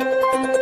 thank you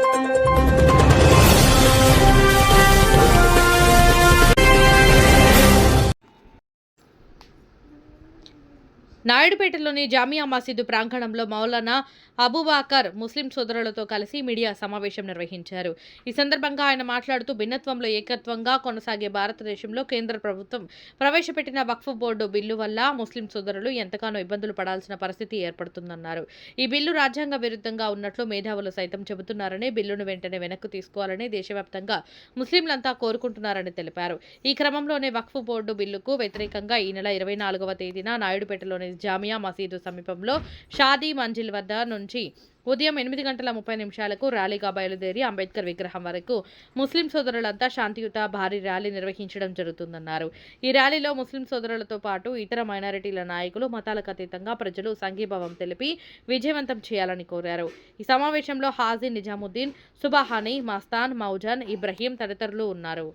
నాయుడుపేటలోని Jamia మసీదు ప్రాంగణంలో మౌలానా అబుబాకర్ ముస్లిం సోదరులతో కలిసి మీడియా సమావేశం నిర్వహించారు. ఈ సందర్భంగా ఆయన మాట్లాడుతూ భిన్నత్వంలో ఏకత్వంగా కొనసాగే భారతదేశంలో కేంద్ర ప్రభుత్వం ప్రవేశపెట్టిన వక్ఫ్ బోర్డు బిల్లు వల్ల ముస్లిం సోదరులు ఎంతగానో ఇబ్బందులు పడాల్సిన పరిస్థితి ఏర్పడుతుందన్నారు. ఈ బిల్లు రాజ్యాంగ విరుద్ధంగా ఉన్నట్లు మేధావులు సైతం చెబుతున్నారని బిల్లును వెంటనే వెనక్కు తీసుకోవాలని దేశవ్యాప్తంగా ముస్లింలంతా కోరుకుంటున్నారని తెలిపారు. ఈ క్రమంలోనే వక్ఫ్ బోర్డు బిల్లుకు వ్యతిరేకంగా ఈ నెల ఇరవై నాలుగవ తేదీన నాయుడుపేటలోని జామియా మసీదు సమీపంలో షాదీ మంజిల్ వద్ద నుంచి ఉదయం ఎనిమిది గంటల ముప్పై నిమిషాలకు ర్యాలీగా బయలుదేరి అంబేద్కర్ విగ్రహం వరకు ముస్లిం సోదరులంతా శాంతియుత భారీ ర్యాలీ నిర్వహించడం జరుగుతుందన్నారు. ఈ ర్యాలీలో ముస్లిం సోదరులతో పాటు ఇతర మైనారిటీల నాయకులు మతాలకు అతీతంగా ప్రజలు సంఘీభావం తెలిపి విజయవంతం చేయాలని కోరారు. ఈ సమావేశంలో హాజీ నిజాముద్దీన్ సుబాహానీ మస్తాన్ మౌజాన్ ఇబ్రహీం తదితరులు ఉన్నారు.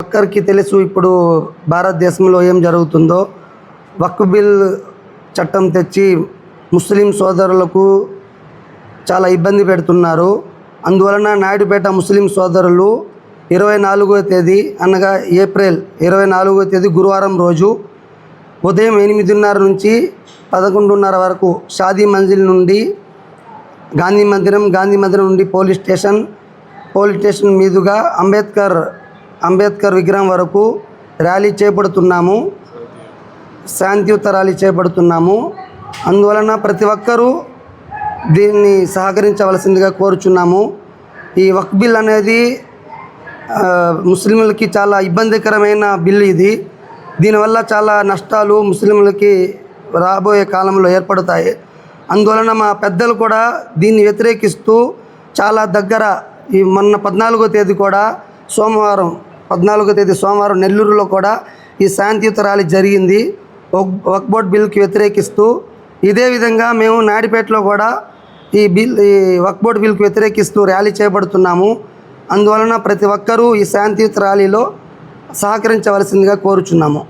ఒక్కరికి తెలుసు ఇప్పుడు భారతదేశంలో ఏం జరుగుతుందో. వక్ఫ్ బిల్ చట్టం తెచ్చి ముస్లిం సోదరులకు చాలా ఇబ్బంది పెడుతున్నారు. అందువలన నాయుడుపేట ముస్లిం సోదరులు ఇరవై నాలుగో తేదీ అనగా ఏప్రిల్ ఇరవై నాలుగో తేదీ గురువారం రోజు ఉదయం ఎనిమిదిన్నర నుంచి పదకొండున్నర వరకు షాదీ మంజిల్ నుండి గాంధీ మందిరం గాంధీ మందిరం నుండి పోలీస్ స్టేషన్ పోలీస్ స్టేషన్ మీదుగా అంబేద్కర్ అంబేద్కర్ విగ్రహం వరకు ర్యాలీ చేపడుతున్నాము. శాంతియుత చేపడుతున్నాము. అందువలన ప్రతి ఒక్కరూ దీన్ని సహకరించవలసిందిగా కోరుచున్నాము. ఈ వక్ బిల్ అనేది ముస్లింలకి చాలా ఇబ్బందికరమైన బిల్లు ఇది. దీనివల్ల చాలా నష్టాలు ముస్లింలకి రాబోయే కాలంలో ఏర్పడతాయి. అందువలన మా పెద్దలు కూడా దీన్ని వ్యతిరేకిస్తూ చాలా దగ్గర ఈ మొన్న పద్నాలుగో తేదీ కూడా సోమవారం పద్నాలుగో తేదీ సోమవారం నెల్లూరులో కూడా ఈ శాంతియుత ర్యాలీ జరిగింది. వక్ బోర్డ్ బిల్కి వ్యతిరేకిస్తూ ఇదే విధంగా మేము నాయుడుపేటలో కూడా ఈ బిల్ ఈ వక్ బోర్డ్ బిల్కి వ్యతిరేకిస్తూ ర్యాలీ చేపడుతున్నాము అందువలన ప్రతి ఒక్కరూ ఈ శాంతియుత ర్యాలీలో సహకరించవలసిందిగా కోరుచున్నాము.